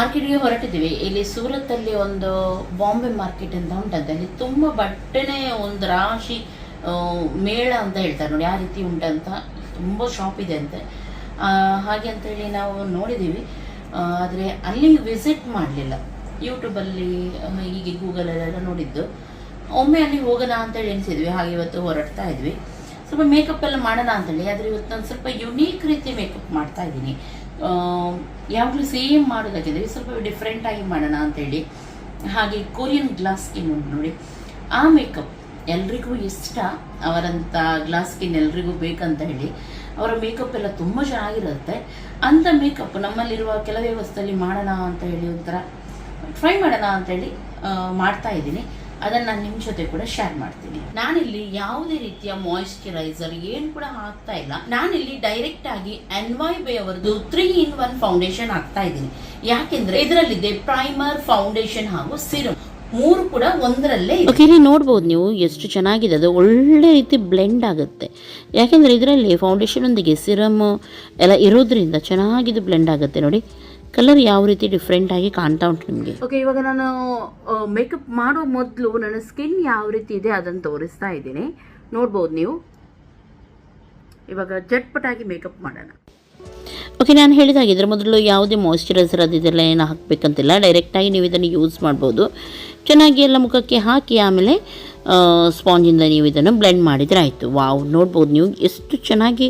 ಮಾರ್ಕೆಟ್ಗೆ ಹೊರಟಿದ್ದೀವಿ. ಇಲ್ಲಿ ಸೂರತ್ತಲ್ಲಿ ಒಂದು ಬಾಂಬೆ ಮಾರ್ಕೆಟ್ ಅಂತ ಉಂಟಂತೆ. ಅಲ್ಲಿ ತುಂಬ ಬಟ್ಟೆನೇ ಒಂದು ರಾಶಿ ಮೇಳ ಅಂತ ಹೇಳ್ತಾರೆ ನೋಡಿ, ಆ ರೀತಿ ಉಂಟಂತ ತುಂಬ ಶಾಪ್ ಇದೆ ಅಂತೆ. ಹಾಗೆ ಅಂತೇಳಿ ನಾವು ನೋಡಿದ್ದೀವಿ. ಆದರೆ ಅಲ್ಲಿ ವಿಸಿಟ್ ಮಾಡಲಿಲ್ಲ. ಯೂಟ್ಯೂಬಲ್ಲಿ ಹೀಗೆ ಗೂಗಲಲ್ಲೆಲ್ಲ ನೋಡಿದ್ದು. ಒಮ್ಮೆ ಅಲ್ಲಿ ಹೋಗೋಣ ಅಂತೇಳಿ ಎನಿಸಿದ್ವಿ ಹಾಗೆ ಇವತ್ತು ಹೊರಡ್ತಾ ಇದ್ವಿ. ಸ್ವಲ್ಪ ಮೇಕಪ್ ಎಲ್ಲ ಮಾಡೋಣ ಅಂತೇಳಿ ಆದರೆ ಇವತ್ತು ನಾನು ಸ್ವಲ್ಪ ಯುನೀಕ್ ರೀತಿ ಮೇಕಪ್ ಮಾಡ್ತಾ ಇದ್ದೀನಿ. ಯಾವಾಗಲೂ ಸೇಮ್ ಮಾಡೋದಾಗಿದೆ ಸ್ವಲ್ಪ ಡಿಫ್ರೆಂಟ್ ಆಗಿ ಮಾಡೋಣ ಅಂತೇಳಿ. ಹಾಗೆ ಕೊರಿಯನ್ ಗ್ಲಾಸ್ ಸ್ಕಿನ್ ಉಂಟು ನೋಡಿ. ಆ ಮೇಕಪ್ ಎಲ್ರಿಗೂ ಇಷ್ಟ. ಅವರಂಥ ಗ್ಲಾಸ್ ಸ್ಕಿನ್ ಎಲ್ರಿಗೂ ಬೇಕಂತ ಹೇಳಿ. ಅವರ ಮೇಕಪ್ ಎಲ್ಲ ತುಂಬ ಚೆನ್ನಾಗಿರುತ್ತೆ. ಅಂಥ ಮೇಕಪ್ ನಮ್ಮಲ್ಲಿರುವ ಕೆಲವೇ ವ್ಯವಸ್ಥೆಯಲ್ಲಿ ಮಾಡೋಣ ಅಂತ ಹೇಳಿ ಒಂಥರ ಟ್ರೈ ಮಾಡೋಣ ಅಂತೇಳಿ ಮಾಡ್ತಾ ಇದ್ದೀನಿ. ಅದನ್ನು ನಾನು ನಿಮ್ಮ ಜೊತೆ ಕೂಡ ಶೇರ್ ಮಾಡ್ತೀನಿ. ನಾನಿಲ್ಲಿ ಯಾವುದೇ ರೀತಿಯ ಮಾಯಿಶ್ಚರೈಸರ್ ಏನು ಕೂಡ ಹಾಕ್ತಾ ಇಲ್ಲ. ನಾನಿಲ್ಲಿ ಡೈರೆಕ್ಟ್ ಆಗಿ ಎನ್ ವೈ ಅವರದು ತ್ರೀ ಇನ್ ಒನ್ ಫೌಂಡೇಶನ್ ಹಾಕ್ತಾ ಇದ್ದೀನಿ. ಯಾಕೆಂದ್ರೆ ಇದರಲ್ಲಿದೆ ಪ್ರೈಮರ್ ಫೌಂಡೇಶನ್ ಹಾಗೂ ಸಿರಮ್ ಮೂರು ಕೂಡ ಒಂದರಲ್ಲೇ ಓಕೆ ಇಲ್ಲಿ ನೋಡ್ಬೋದು ನೀವು ಎಷ್ಟು ಚೆನ್ನಾಗಿದೆ. ಅದು ಒಳ್ಳೆ ರೀತಿ ಬ್ಲೆಂಡ್ ಆಗುತ್ತೆ. ಯಾಕೆಂದರೆ ಇದರಲ್ಲಿ ಫೌಂಡೇಶನ್ ಒಂದಿಗೆ ಸಿರಮ್ ಎಲ್ಲ ಇರೋದ್ರಿಂದ ಚೆನ್ನಾಗಿದ್ದು ಬ್ಲೆಂಡ್ ಆಗುತ್ತೆ ನೋಡಿ. ಕಲರ್ ಯಾವ ರೀತಿ ಡಿಫ್ರೆಂಟ್ ಆಗಿ ಕಾಣ್ತಾ ಉಂಟು ನಿಮಗೆ? ಓಕೆ ಇವಾಗ ನಾನು ಮೇಕಪ್ ಮಾಡೋ ಮೊದಲು ನನ್ನ ಸ್ಕಿನ್ ಯಾವ ರೀತಿ ಇದೆ ಅದನ್ನು ತೋರಿಸ್ತಾ ಇದ್ದೀನಿ. ನೋಡ್ಬೋದು ನೀವು. ಇವಾಗ ಜಟ್ಪಟಾಗಿ ಮೇಕಪ್ ಮಾಡೋಣ. ಓಕೆ ನಾನು ಹೇಳಿದಾಗ ಇದರ ಮೊದಲು ಯಾವುದೇ ಮಾಯಿಶ್ಚರೈಸರ್ ಅದಿದೆಲ್ಲ ಇದೆಲ್ಲ ಏನು ಹಾಕಬೇಕಂತಿಲ್ಲ. ಡೈರೆಕ್ಟಾಗಿ ನೀವು ಇದನ್ನು ಯೂಸ್ ಮಾಡ್ಬೋದು. ಚೆನ್ನಾಗಿ ಎಲ್ಲ ಮುಖಕ್ಕೆ ಹಾಕಿ ಆಮೇಲೆ ಸ್ಪಾಂಜಿಂದ ನೀವು ಇದನ್ನು ಬ್ಲೆಂಡ್ ಮಾಡಿದರೆ ಆಯಿತು. ವಾವ್ ನೋಡ್ಬೋದು ನೀವು. ಎಷ್ಟು ಚೆನ್ನಾಗಿ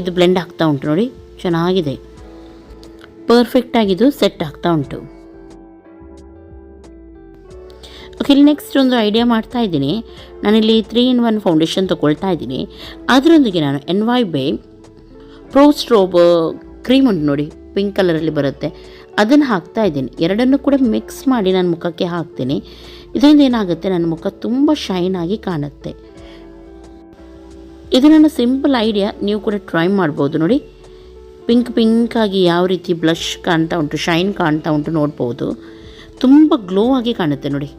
ಇದು ಬ್ಲೆಂಡ್ ಆಗ್ತಾ ಉಂಟು ನೋಡಿ. ಚೆನ್ನಾಗಿದೆ. ಪರ್ಫೆಕ್ಟಾಗಿದು ಸೆಟ್ ಆಗ್ತಾ ಉಂಟು. ಓಕೆ ಇಲ್ಲಿ ನೆಕ್ಸ್ಟ್ ಒಂದು ಐಡಿಯಾ ಮಾಡ್ತಾ ಇದ್ದೀನಿ. ನಾನಿಲ್ಲಿ ತ್ರೀ ಇನ್ ಒನ್ ಫೌಂಡೇಶನ್ ತೊಗೊಳ್ತಾ ಇದ್ದೀನಿ. ಅದರೊಂದಿಗೆ ನಾನು N Y by pro strobe cream ಉಂಟು ನೋಡಿ ಪಿಂಕ್ ಕಲರಲ್ಲಿ ಬರುತ್ತೆ. ಅದನ್ನು ಹಾಕ್ತಾ ಇದ್ದೀನಿ. ಎರಡನ್ನು ಕೂಡ ಮಿಕ್ಸ್ ಮಾಡಿ ನಾನು ಮುಖಕ್ಕೆ ಹಾಕ್ತೀನಿ. ಇದರಿಂದ ಏನಾಗುತ್ತೆ? ನನ್ನ ಮುಖ ತುಂಬ ಶೈನ್ ಆಗಿ ಕಾಣುತ್ತೆ. ಇದು ನನ್ನ ಸಿಂಪಲ್ ಐಡಿಯಾ ನೀವು ಕೂಡ ಟ್ರೈ ಮಾಡ್ಬೋದು ನೋಡಿ. ಪಿಂಕ್ ಪಿಂಕ್ ಆಗಿ ಯಾವ ರೀತಿ ಬ್ಲಷ್ ಕಾಣ್ತಾ ಉಂಟು, ಶೈನ್ ಕಾಣ್ತಾ ಉಂಟು ನೋಡ್ಬೋದು. ತುಂಬ ಗ್ಲೋ ಆಗಿ ಕಾಣುತ್ತೆ ನೋಡಿ.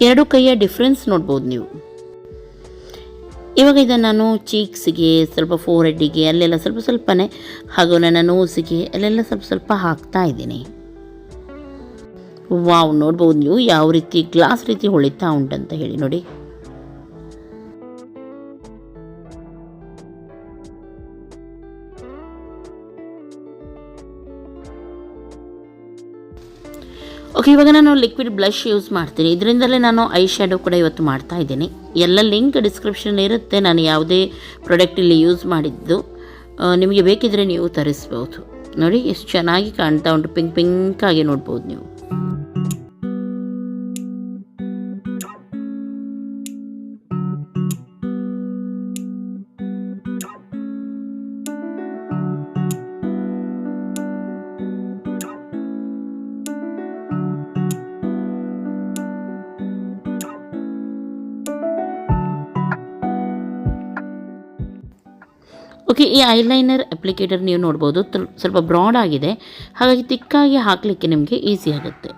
ಎರಡು ಕೈಯ ಡಿಫ್ರೆನ್ಸ್ ನೋಡ್ಬೋದು ನೀವು. ಇವಾಗ ಇದನ್ನು ನಾನು ಚೀಕ್ಸಿಗೆ, ಸ್ವಲ್ಪ ಫೋರ್ ಹೆಡ್ಡಿಗೆ ಅಲ್ಲೆಲ್ಲ ಸ್ವಲ್ಪ ಸ್ವಲ್ಪನೇ ಹಾಗೂ ನನ್ನ ನೋಸಿಗೆ, ಅಲ್ಲೆಲ್ಲ ಸ್ವಲ್ಪ ಸ್ವಲ್ಪ ಹಾಕ್ತಾ ಇದ್ದೀನಿ. ವಾವ್, ನೋಡ್ಬೋದು ನೀವು ಯಾವ ರೀತಿ, ಗ್ಲಾಸ್ ರೀತಿ ಹೊಳಿತಾ ಉಂಟಂತ ಹೇಳಿ ನೋಡಿ. ಓಕೆ ಇವಾಗ ನಾನು ಲಿಕ್ವಿಡ್ ಬ್ಲಷ್ ಯೂಸ್ ಮಾಡ್ತೀನಿ. ಇದರಿಂದಲೇ ನಾನು ಐ ಶ್ಯಾಡೋ ಕೂಡ ಇವತ್ತು ಮಾಡ್ತಾ ಇದ್ದೀನಿ. ಎಲ್ಲ ಲಿಂಕ್ ಡಿಸ್ಕ್ರಿಪ್ಷನ್ ಇರುತ್ತೆ. ನಾನು ಯಾವುದೇ ಪ್ರಾಡಕ್ಟ್ ಇಲ್ಲಿ ಯೂಸ್ ಮಾಡಿದ್ದು. ನಿಮಗೆ ಬೇಕಿದ್ರೆ ನೀವು ತರಿಸ್ಬೋದು. ನೋಡಿ, ಎಷ್ಟು ಚೆನ್ನಾಗಿ ಕಾಣ್ತಾ ಉಂಟು. ಪಿಂಕ್ ಪಿಂಕ್ ಆಗಿ ನೋಡ್ಬೋದು ನೀವು. ಓಕೆ, ಈ ಐಲೈನರ್ ಅಪ್ಲಿಕೇಟರ್ ನೀವು ನೋಡ್ಬೋದು ಸ್ವಲ್ಪ ಬ್ರಾಡ್ ಆಗಿದೆ. ಹಾಗಾಗಿ ತಿಕ್ಕಾಗಿ ಹಾಕಲಿಕ್ಕೆ ನಿಮಗೆ ಈಸಿ ಆಗುತ್ತೆ.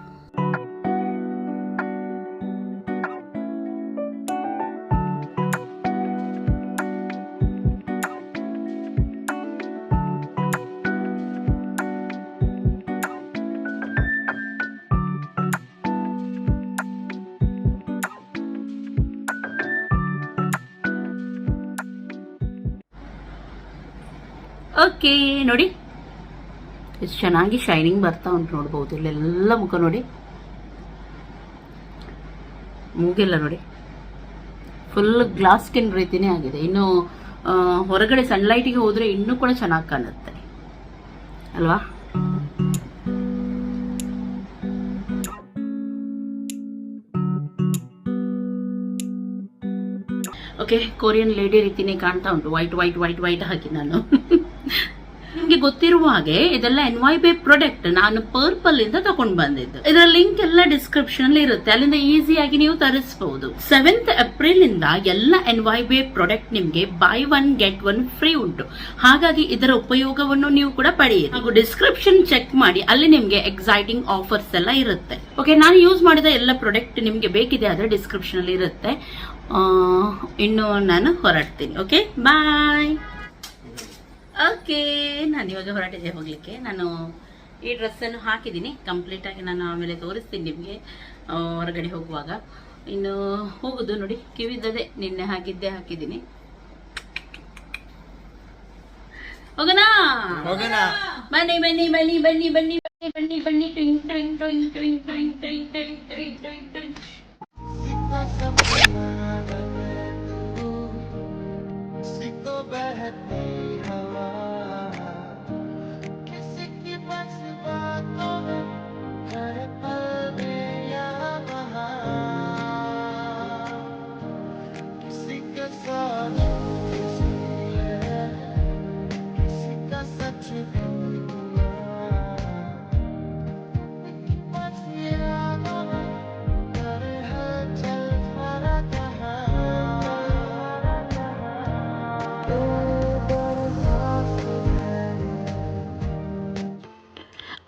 ನೋಡಿ. ಎಷ್ಟು ಚೆನ್ನಾಗಿ ಶೈನಿಂಗ್ ಬರ್ತಾ ಉಂಟು ನೋಡ್ಬೋದು. ಇಲ್ಲೆಲ್ಲ ಮುಖ ನೋಡಿ. ಮೂಗೆಲ್ಲ ನೋಡಿ. ಫುಲ್ ಗ್ಲಾಸ್ ಸ್ಕಿನ್ ರೀತಿನೇ ಆಗಿದೆ. ಇನ್ನು ಹೊರಗಡೆ ಸನ್ಲೈಟಿಗೆ ಹೋದ್ರೆ ಇನ್ನೂ ಕೂಡ ಚೆನ್ನಾಗಿ ಕಾಣುತ್ತೆ. ಅಲ್ವಾ? ಓಕೆ ಕೊರಿಯನ್ ಲೇಡಿ ರೀತಿನೇ ಕಾಣ್ತಾ ಉಂಟು. ವೈಟ್ ವೈಟ್ ವೈಟ್ ವೈಟ್ ಹಾಕಿ ನಾನು. ನಿಮ್ಗೆ ಗೊತ್ತಿರುವ ಹಾಗೆ ಇದೆಲ್ಲ ಎನ್ ವೈ ಬಿ ಪ್ರಾಡಕ್ಟ್ ನಾನು ಪರ್ಪಲ್ ಇಂದ ತಗೊಂಡ್ ಬಂದಿದ್ದು. ಇದರ ಲಿಂಕ್ ಎಲ್ಲ ಡಿಸ್ಕ್ರಿಪ್ಷನ್ ಅಲ್ಲಿ ಇರುತ್ತೆ. ಅಲ್ಲಿಂದ ಈಸಿಯಾಗಿ ನೀವು ತರಿಸಬಹುದು ಸೆವೆಂತ್ ಏಪ್ರಿಲ್ ಇಂದ ಎಲ್ಲ ಎನ್ ವೈ ಬಿ ಪ್ರಾಡಕ್ಟ್ ನಿಮ್ಗೆ buy one get one free ಉಂಟು. ಹಾಗಾಗಿ ಇದರ ಉಪಯೋಗವನ್ನು ನೀವು ಕೂಡ ಪಡೆಯಿರಿ. ಹಾಗೂ ಡಿಸ್ಕ್ರಿಪ್ಷನ್ ಚೆಕ್ ಮಾಡಿ, ಅಲ್ಲಿ ನಿಮ್ಗೆ ಎಕ್ಸೈಟಿಂಗ್ ಆಫರ್ಸ್ ಎಲ್ಲ ಇರುತ್ತೆ. ಓಕೆ ನಾನು ಯೂಸ್ ಮಾಡಿದ ಎಲ್ಲ ಪ್ರಾಡಕ್ಟ್ ನಿಮ್ಗೆ ಬೇಕಿದೆ ಆದ್ರೆ ಡಿಸ್ಕ್ರಿಪ್ಷನ್ ಅಲ್ಲಿ ಇರುತ್ತೆ. ಇನ್ನು ನಾನು ಹೊರಡ್ತೀನಿ. ಓಕೆ ಬಾಯ್ ಓಕೆ ನಾನು ಇವಾಗ ಹೊರಟಿದ್ದೆ ಹೋಗ್ಲಿಕ್ಕೆ. ನಾನು ಈ ಡ್ರೆಸ್ಸನ್ನು ಹಾಕಿದ್ದೀನಿ. ಕಂಪ್ಲೀಟಾಗಿ ನಾನು ಆಮೇಲೆ ತೋರಿಸ್ತೀನಿ ನಿಮಗೆ ಹೊರಗಡೆ ಹೋಗುವಾಗ. ಇನ್ನು ಹೋಗುದು ನೋಡಿ ಕಿವಿದ್ದದೆ ನಿನ್ನೆ ಹಾಕಿದ್ದೆ ಹಾಕಿದ್ದೀನಿ. ಹೋಗೋಣ? ಬನ್ನಿ ಬನ್ನಿ ಬನ್ನಿ ಬನ್ನಿ ಬನ್ನಿ ಬನ್ನಿ ಬನ್ನಿ ಬನ್ನಿ ಟ್ವಿಂಗ್ ಟ್ವಿಂಗ್ ಟ್ವಿಂಗ್ ಟ್ವಿಂಗ್ ಟ್ವಿಂಗ್ ಟ್ವಿಂಗ್ ಟ್ವಿಂಗ್ ಟ್ವಿಂಗ್ ಟ್ವಿಂಗ್ ಟ್ವಿಂಗ್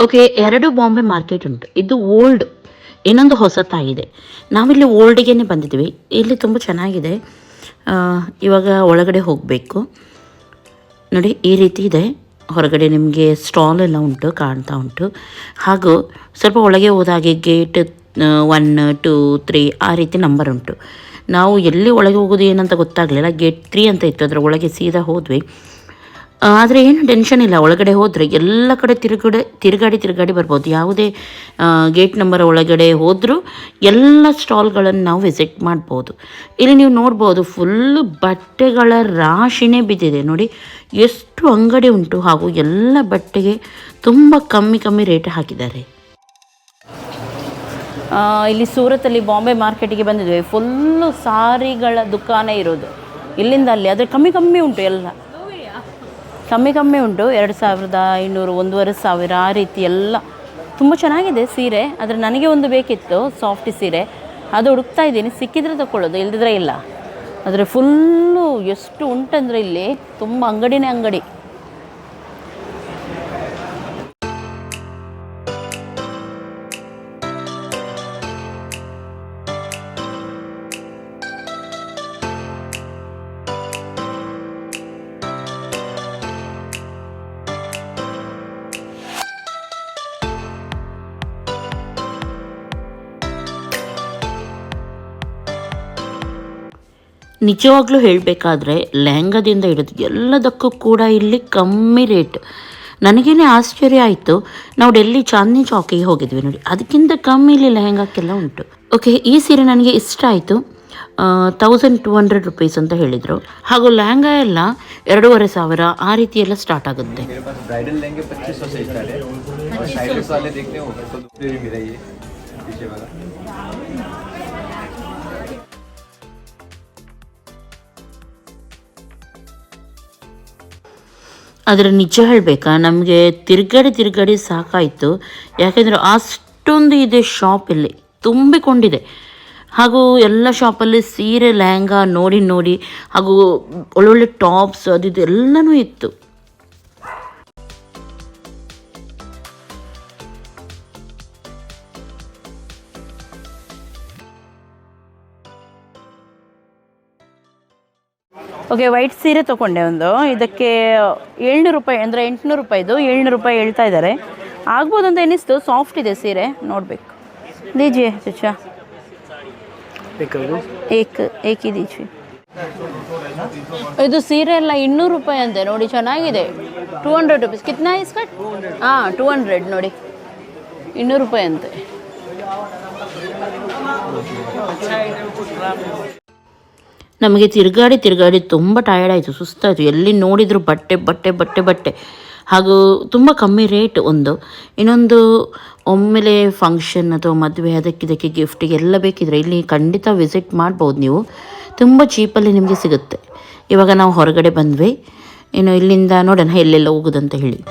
ಓಕೆ ಎರಡು ಬಾಂಬೆ ಮಾರ್ಕೆಟ್ ಉಂಟು. ಇದು ಓಲ್ಡ್ ಇನ್ನೊಂದು ಹೊಸತಾಗಿದೆ. ನಾವಿಲ್ಲಿ ಓಲ್ಡಿಗೆ ಬಂದಿದ್ದೀವಿ. ಇಲ್ಲಿ ತುಂಬ ಚೆನ್ನಾಗಿದೆ. ಇವಾಗ ಒಳಗಡೆ ಹೋಗಬೇಕು. ನೋಡಿ, ಈ ರೀತಿ ಇದೆ. ಹೊರಗಡೆ ನಿಮಗೆ ಸ್ಟಾಲ್ ಎಲ್ಲ ಉಂಟು, ಕಾಣ್ತಾ ಉಂಟು. ಹಾಗೂ ಸ್ವಲ್ಪ ಒಳಗೆ ಹೋದಾಗೆ ಗೇಟ್ ಒನ್ ಟೂ ತ್ರೀ ಆ ರೀತಿ ನಂಬರ್ ಉಂಟು. ನಾವು ಎಲ್ಲಿ ಒಳಗೆ ಹೋಗೋದು ಏನಂತ ಗೊತ್ತಾಗಲಿಲ್ಲ. ಗೇಟ್ ತ್ರೀ ಅಂತ ಇತ್ತು, ಅದರ ಒಳಗೆ ಸೀದಾ ಹೋದ್ವಿ. ಆದರೆ ಏನು ಟೆನ್ಷನ್ ಇಲ್ಲ. ಒಳಗಡೆ ಹೋದರೆ ಎಲ್ಲ ಕಡೆ ತಿರುಗಡೆ, ತಿರುಗಾಡಿ ತಿರುಗಾಡಿ ಬರ್ಬೋದು. ಯಾವುದೇ ಗೇಟ್ ನಂಬರ್ ಒಳಗಡೆ ಹೋದರೂ ಎಲ್ಲ ಸ್ಟಾಲ್ಗಳನ್ನು ನಾವು ವಿಸಿಟ್ ಮಾಡ್ಬೋದು. ಇಲ್ಲಿ ನೀವು ನೋಡ್ಬೋದು ಫುಲ್ಲು ಬಟ್ಟೆಗಳ ರಾಶಿನೇ ಬಿದ್ದಿದೆ. ನೋಡಿ, ಎಷ್ಟು ಅಂಗಡಿ ಉಂಟು ಹಾಗೂ ಎಲ್ಲ ಬಟ್ಟೆಗೆ ತುಂಬ ಕಮ್ಮಿ ಕಮ್ಮಿ ರೇಟ್ ಹಾಕಿದ್ದಾರೆ. ಇಲ್ಲಿ ಸೂರತಲ್ಲಿ ಬಾಂಬೆ ಮಾರ್ಕೆಟಿಗೆ ಬಂದಿದ್ವಿ. ಫುಲ್ಲು ಸಾರಿಗಳ ದುಖಾನೇ ಇರೋದು. ಇಲ್ಲಿಂದ ಅಲ್ಲಿ. ಆದರೆ ಕಮ್ಮಿ ಕಮ್ಮಿ ಉಂಟು ಎಲ್ಲ. ಕಮ್ಮಿ ಕಮ್ಮಿ ಉಂಟು. ಎರಡು ಸಾವಿರದ ಐನೂರು, ಒಂದೂವರೆ ಸಾವಿರ, ಆ ರೀತಿ ಎಲ್ಲ. ತುಂಬ ಚೆನ್ನಾಗಿದೆ ಸೀರೆ. ಆದರೆ ನನಗೆ ಒಂದು ಬೇಕಿತ್ತು ಸಾಫ್ಟ್ ಸೀರೆ. ಅದು ಹುಡುಕ್ತಾ ಇದ್ದೀನಿ. ಸಿಕ್ಕಿದ್ರೆ ತಗೊಳ್ಳೋದು ಇಲ್ದಿದ್ರೆ ಇಲ್ಲ. ಆದರೆ ಫುಲ್ಲು ಎಷ್ಟು ಉಂಟಂದರೆ ಇಲ್ಲಿ, ತುಂಬ ಅಂಗಡಿನೇ ಅಂಗಡಿ. ನಿಜವಾಗ್ಲೂ ಹೇಳಬೇಕಾದ್ರೆ ಲೆಹಂಗಾದಿಂದ ಹಿಡಿದು ಎಲ್ಲದಕ್ಕೂ ಕೂಡ ಇಲ್ಲಿ ಕಮ್ಮಿ ರೇಟ್. ನನಗೇನೆ ಆಶ್ಚರ್ಯ ಆಯಿತು. ನಾವು ಡೆಲ್ಲಿ ಚಾಂದಿನಿ ಚೌಕಿಗೆ ಹೋಗಿದ್ವಿ ನೋಡಿ. ಅದಕ್ಕಿಂತ ಕಮ್ಮಿ ಇಲ್ಲಿ ಲೆಹಂಗಾಕ್ಕೆಲ್ಲ ಉಂಟು. ಓಕೆ ಈ ಸೀರೆ ನನಗೆ ಇಷ್ಟ ಆಯಿತು. ತೌಸಂಡ್ ಟು ಹಂಡ್ರೆಡ್ ರುಪೀಸ್ ಅಂತ ಹೇಳಿದರು. ಹಾಗೂ ಲೆಹಂಗಾ ಎಲ್ಲ ಎರಡೂವರೆ ಸಾವಿರ ಆ ರೀತಿ ಎಲ್ಲ ಸ್ಟಾರ್ಟ್ ಆಗುತ್ತೆ ಆದರೆ ನಿಜ ಹೇಳಬೇಕಾ? ನಮಗೆ ತಿರುಗಾಡಿ ತಿರುಗಾಡಿ ಸಾಕಾಯಿತು. ಯಾಕೆಂದರೆ ಅಷ್ಟೊಂದು ಇದೆ ಶಾಪ್ ಇಲ್ಲಿ ತುಂಬಿಕೊಂಡಿದೆ. ಹಾಗೂ ಎಲ್ಲ ಶಾಪಲ್ಲಿ ಸೀರೆ, ಲೆಹಂಗಾ ನೋಡಿ ನೋಡಿ ಹಾಗೂ ಒಳ್ಳೊಳ್ಳೆ ಟಾಪ್ಸ್ ಅದು ಇದು ಎಲ್ಲನೂ ಇತ್ತು. ಓಕೆ ವೈಟ್ ಸೀರೆ ತೊಗೊಂಡೆ ಒಂದು. ಇದಕ್ಕೆ ಏಳ್ನೂರು ರೂಪಾಯಿ ಅಂದರೆ ಎಂಟುನೂರು ರೂಪಾಯಿದು ಏಳ್ನೂರು ರೂಪಾಯಿ ಹೇಳ್ತಾ ಇದ್ದಾರೆ. ಆಗ್ಬೋದು ಅಂತ ಎನಿಸ್ತು. ಸಾಫ್ಟ್ ಇದೆ ಸೀರೆ. ನೋಡಬೇಕು. ದೀಜಿಯೇ ಚಚ್ಚಾ. ಏಕ್ ಏಕಿ ದೀಜಿ. ಇದು ಸೀರೆ ಎಲ್ಲ ಇನ್ನೂರು ರೂಪಾಯಿ ಅಂತೆ. ನೋಡಿ ಚೆನ್ನಾಗಿದೆ. ಟೂ ಹಂಡ್ರೆಡ್ ರುಪೀಸ್ ಕಿತ್ನಾ ಇಸ್ಕಟ್ ಹಾಂ ಟೂ ಹಂಡ್ರೆಡ್ ನೋಡಿ. ಇನ್ನೂರು ರೂಪಾಯಿ ಅಂತೆ. ನಮಗೆ ತಿರುಗಾಡಿ ತಿರುಗಾಡಿ ತುಂಬ ಟಯರ್ಡ್ ಆಯಿತು, ಸುಸ್ತಾಯಿತು. ಎಲ್ಲಿ ನೋಡಿದರೂ ಬಟ್ಟೆ ಬಟ್ಟೆ ಬಟ್ಟೆ ಬಟ್ಟೆ. ಹಾಗೂ ತುಂಬ ಕಮ್ಮಿ ರೇಟ್ ಒಂದು. ಇನ್ನೊಂದು, ಒಮ್ಮೆಲೆ ಫಂಕ್ಷನ್ ಅಥವಾ ಮದುವೆ ಅದಕ್ಕಿದಕ್ಕೆ ಗಿಫ್ಟಿಗೆ ಎಲ್ಲ ಬೇಕಿದ್ರೆ ಇಲ್ಲಿ ಖಂಡಿತ ವಿಸಿಟ್ ಮಾಡ್ಬೋದು ನೀವು. ತುಂಬ ಚೀಪಲ್ಲಿ ನಿಮಗೆ ಸಿಗುತ್ತೆ. ಇವಾಗ ನಾವು ಹೊರಗಡೆ ಬಂದ್ವಿ. ಇನ್ನು ಇಲ್ಲಿಂದ ನೋಡೋಣ, ಎಲ್ಲೆಲ್ಲ ಹೋಗೋದಂತ ಹೇಳಿ.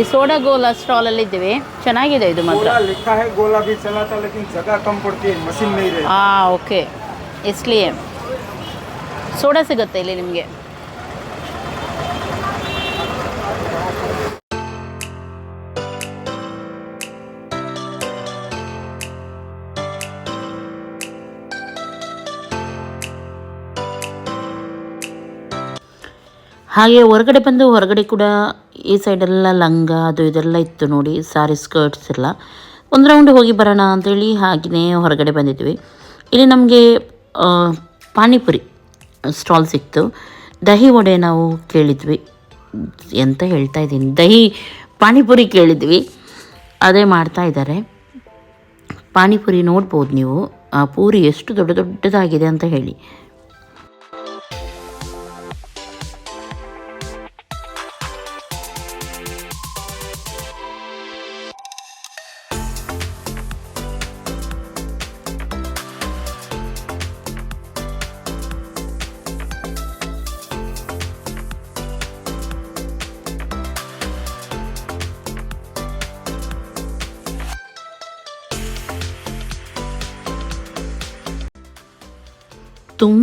ಸೋಡಾ ಗೋಲಾ ಸ್ಟಾಲ್ ಅಲ್ಲಿ ಇದ್ದೀವಿ ಚೆನ್ನಾಗಿದೆ ಇದು ಮಾತ್ರ गोला लिखा है गोला भी चला था लेकिन जगह कम पड़ती है मशीन नहीं रहती ಆ ಓಕೆ ಇಸ್ಲಿಯೇ ಸೋಡಾ ಸಿಗುತ್ತೆ ಇಲ್ಲಿ ನಿಮಗೆ ಹಾಗೆ ಹೊರಗಡೆ ಬಂದು ಹೊರಗಡೆ ಕೂಡ ಈ ಸೈಡೆಲ್ಲ ಲಂಗ, ಅದು ಇದೆಲ್ಲ ಇತ್ತು ನೋಡಿ, ಸಾರಿ, ಸ್ಕರ್ಟ್ಸ್ ಎಲ್ಲ. ಒಂದು ರೌಂಡ್ ಹೋಗಿ ಬರೋಣ ಅಂತೇಳಿ ಹಾಗೆಯೇ ಹೊರಗಡೆ ಬಂದಿದ್ವಿ. ಇಲ್ಲಿ ನಮಗೆ ಪಾನಿಪುರಿ ಸ್ಟಾಲ್ ಸಿಕ್ತು. ದಹಿ ವಡೆ ನಾವು ಕೇಳಿದ್ವಿ. ಎಂತ ಹೇಳ್ತಾ ಇದ್ದೀನಿ? ದಹಿ ಪಾನಿಪುರಿ ಕೇಳಿದ್ವಿ. ಅದೇ ಮಾಡ್ತಾ ಇದ್ದಾರೆ. ಪಾನಿಪುರಿ ನೋಡ್ಬೋದು ನೀವು. ಆ, ಪೂರಿ ಎಷ್ಟು ದೊಡ್ಡ ದೊಡ್ಡದಾಗಿದೆ ಅಂತ ಹೇಳಿ.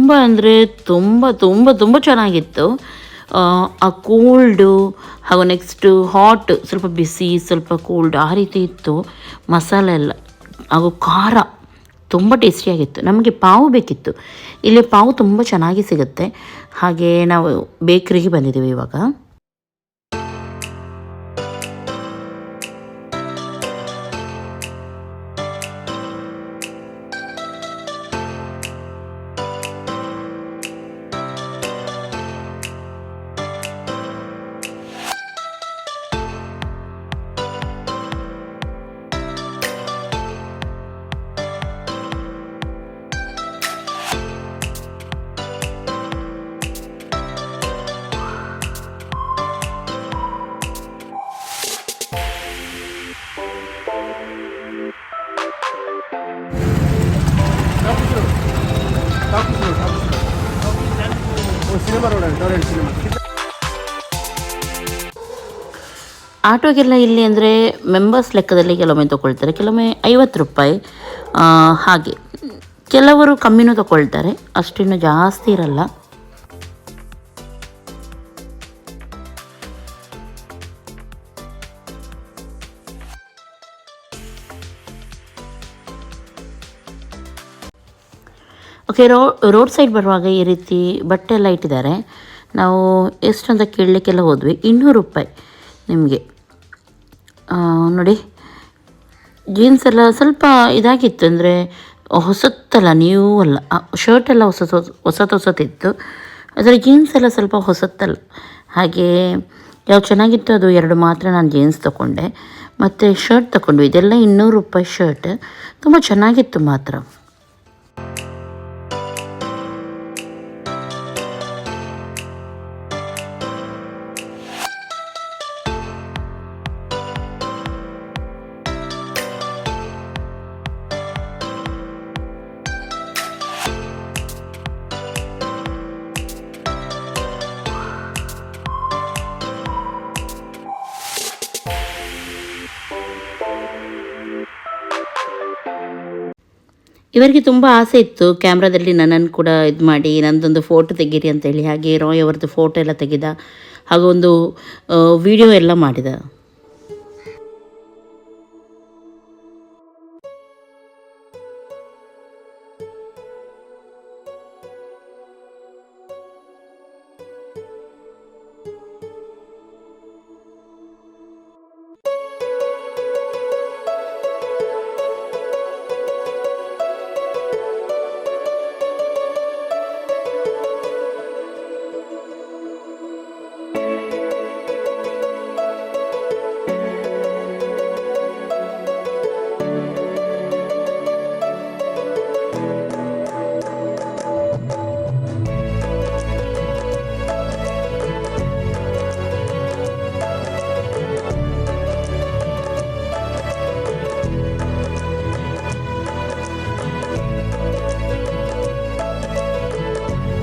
ತುಂಬ ಅಂದರೆ ತುಂಬ ತುಂಬ ತುಂಬ ಚೆನ್ನಾಗಿತ್ತು. ಆ, ಕೋಲ್ಡು ಹಾಗೂ ನೆಕ್ಸ್ಟು ಹಾಟ್ ಸ್ವಲ್ಪ ಬಿಸಿ ಸ್ವಲ್ಪ ಕೋಲ್ಡ್ ಆ ರೀತಿ ಇತ್ತು. ಮಸಾಲೆ ಎಲ್ಲ ಹಾಗೂ ಖಾರ ತುಂಬ ಟೇಸ್ಟಿಯಾಗಿತ್ತು ನಮಗೆ ಪಾವು ಬೇಕಿತ್ತು. ಇಲ್ಲಿ ಪಾವು ತುಂಬ ಚೆನ್ನಾಗಿ ಸಿಗುತ್ತೆ. ಹಾಗೆ ನಾವು ಬೇಕ್ರಿಗೆ ಬಂದಿದ್ದೀವಿ ಇವಾಗ. ಆಟೋಗೆಲ್ಲ ಇಲ್ಲಿ ಅಂದರೆ ಮೆಂಬರ್ಸ್ ಲೆಕ್ಕದಲ್ಲಿ ಕೆಲವೊಮ್ಮೆ ತೊಗೊಳ್ತಾರೆ, ಕೆಲವೊಮ್ಮೆ ಐವತ್ತು ರೂಪಾಯಿ. ಹಾಗೆ. ಕೆಲವರು ಕಮ್ಮಿನೂ ತಗೊಳ್ತಾರೆ, ಅಷ್ಟಿನ್ನು ಜಾಸ್ತಿ ಇರಲ್ಲ. ಓಕೆ ರೋ, ರೋಡ್ ಸೈಡ್ ಬರುವಾಗ ಈ ರೀತಿ ಬಟ್ಟೆ ಎಲ್ಲ ಇಟ್ಟಿದ್ದಾರೆ. ನಾವು ಎಷ್ಟು ಅಂತ ಕೇಳಲಿಕ್ಕೆಲ್ಲ ಹೋದ್ವಿ. ಇನ್ನೂರು ರೂಪಾಯಿ ನಿಮಗೆ. ನೋಡಿ ಜೀನ್ಸ್ ಎಲ್ಲ ಸ್ವಲ್ಪ ಇದಾಗಿತ್ತು ಅಂದರೆ ಹೊಸತ್ತಲ್ಲ ನೀವು ಅಲ್ಲ. ಶರ್ಟ್ ಎಲ್ಲ ಹೊಸ, ಹೊಸತು ಹೊಸತಿತ್ತು. ಅದರ ಜೀನ್ಸ್ ಎಲ್ಲ ಸ್ವಲ್ಪ ಹೊಸತ್ತಲ್ಲ. ಹಾಗೆ ಯಾವ ಚೆನ್ನಾಗಿತ್ತು ಅದು ಎರಡು ಮಾತ್ರ ನಾನು ಜೀನ್ಸ್ ತೊಗೊಂಡೆ ಮತ್ತು ಶರ್ಟ್ ತಗೊಂಡು ಇದೆಲ್ಲ ಇನ್ನೂರು ರೂಪಾಯಿ ಶರ್ಟ್ ತುಂಬ ಚೆನ್ನಾಗಿತ್ತು ಮಾತ್ರ. ಇವರಿಗೆ ತುಂಬ ಆಸೆ ಇತ್ತು. ಕ್ಯಾಮ್ರಾದಲ್ಲಿ ನನ್ನನ್ನು ಕೂಡ ಇದು ಮಾಡಿ, ನಂದೊಂದು ಫೋಟೋ ತೆಗೀರಿ ಅಂತೇಳಿ. ಹಾಗೆ ರಾಯ್ ಅವರದ್ದು ಫೋಟೋ ಎಲ್ಲ ತೆಗೆದ, ಹಾಗೂ ಒಂದು ವಿಡಿಯೋ ಎಲ್ಲ ಮಾಡಿದ.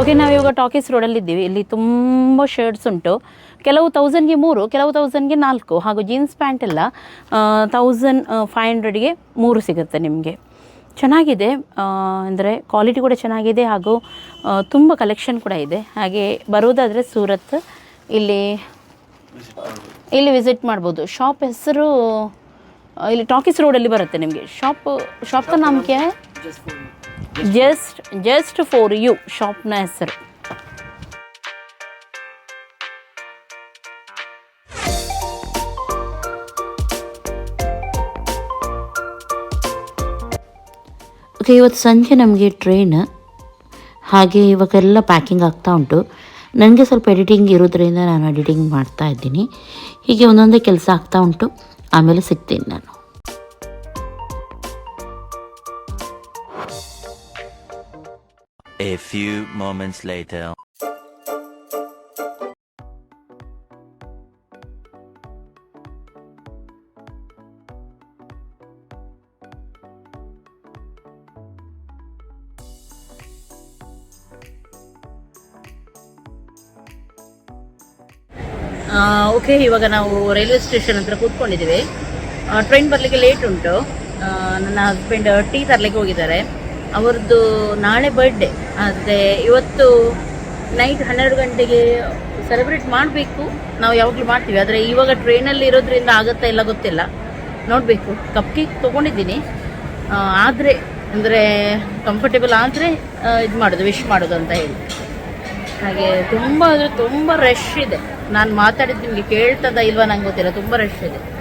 ಓಕೆ ನಾವು ಇವಾಗ ಟಾಕೀಸ್ ರೋಡಲ್ಲಿ ಇದ್ದೀವಿ. ಇಲ್ಲಿ ತುಂಬ ಶರ್ಟ್ಸ್ ಉಂಟು. ಕೆಲವು ತೌಸಂಡ್ಗೆ ಮೂರು ಕೆಲವು ತೌಸಂಡ್ಗೆ ನಾಲ್ಕು. ಹಾಗೂ ಜೀನ್ಸ್ ಪ್ಯಾಂಟ್ ಎಲ್ಲ ತೌಸಂಡ್ ಫೈವ್ ಹಂಡ್ರೆಡ್ಗೆ ಮೂರು ಸಿಗುತ್ತೆ ನಿಮಗೆ. ಚೆನ್ನಾಗಿದೆ ಅಂದರೆ ಕ್ವಾಲಿಟಿ ಕೂಡ ಚೆನ್ನಾಗಿದೆ ಹಾಗೂ ತುಂಬ ಕಲೆಕ್ಷನ್ ಕೂಡ ಇದೆ. ಹಾಗೆ ಬರೋದಾದರೆ ಸೂರತ್ ಇಲ್ಲಿ ಇಲ್ಲಿ ವಿಸಿಟ್ ಮಾಡ್ಬೋದು. ಶಾಪ್ ಹೆಸರು ಇಲ್ಲಿ ಟಾಕೀಸ್ ರೋಡಲ್ಲಿ ಬರುತ್ತೆ ನಿಮಗೆ. ಶಾಪ್ ಶಾಪ್ ನಮಗೆ? ಜಸ್ಟ್ ಜಸ್ಟ್ ಫಾರ್ ಯು ಶಾಪ್ನ ಹೆಸರು ಓಕೆ ಇವತ್ತು ಸಂಜೆ ನಮಗೆ ಟ್ರೈನ್ ಹಾಗೆ ಇವಾಗೆಲ್ಲ ಪ್ಯಾಕಿಂಗ್ ಆಗ್ತಾ ಉಂಟು. ನನಗೆ ಸ್ವಲ್ಪ ಎಡಿಟಿಂಗ್ ಇರೋದ್ರಿಂದ ನಾನು ಎಡಿಟಿಂಗ್ ಮಾಡ್ತಾ ಇದ್ದೀನಿ. ಹೀಗೆ ಒಂದೊಂದೇ ಕೆಲಸ ಆಗ್ತಾ ಉಂಟು. ಆಮೇಲೆ ಸಿಗ್ತೀನಿ ನಾನು. A few moments later. Okay ಇವಾಗ ನಾವು ರೈಲ್ವೆ ಸ್ಟೇಷನ್ ಹತ್ರ ಕೂತ್ಕೊಂಡಿದ್ದೀವಿ. ಟ್ರೈನ್ ಬರಲಿಕ್ಕೆ ಲೇಟ್ ಉಂಟು. ನನ್ನ ಹಸ್ಬೆಂಡ್ ಟೀ ತರಲಿಕ್ಕೆ ಹೋಗಿದ್ದಾರೆ. ಅವ್ರದ್ದು ನಾಳೆ ಬರ್ಡೇ ಆದರೆ ಇವತ್ತು ನೈಟ್ ಹನ್ನೆರಡು ಗಂಟೆಗೆ ಸೆಲೆಬ್ರೇಟ್ ಮಾಡಬೇಕು. ನಾವು ಯಾವಾಗಲೂ ಮಾಡ್ತೀವಿ. ಆದರೆ ಇವಾಗ ಟ್ರೈನಲ್ಲಿ ಇರೋದ್ರಿಂದ ಆಗುತ್ತಾ ಇಲ್ಲ ಗೊತ್ತಿಲ್ಲ. ನೋಡಬೇಕು. ಕಪ್ ಕೇಕ್ ತೊಗೊಂಡಿದ್ದೀನಿ. ಆದರೆ, ಅಂದರೆ ಕಂಫರ್ಟೇಬಲ್ ಆದರೆ ಇದು ಮಾಡೋದು ವಿಶ್ ಮಾಡೋದು ಅಂತ ಹೇಳಿ. ಹಾಗೆ ತುಂಬ ಅಂದರೆ ತುಂಬ ರಶ್ ಇದೆ. ನಾನು ಮಾತಾಡಿದ್ದು ನಿಮಗೆ ಕೇಳ್ತದ ಇಲ್ವಾ ನಂಗೆ ಗೊತ್ತಿಲ್ಲ. ತುಂಬ ರಶ್ ಇದೆ.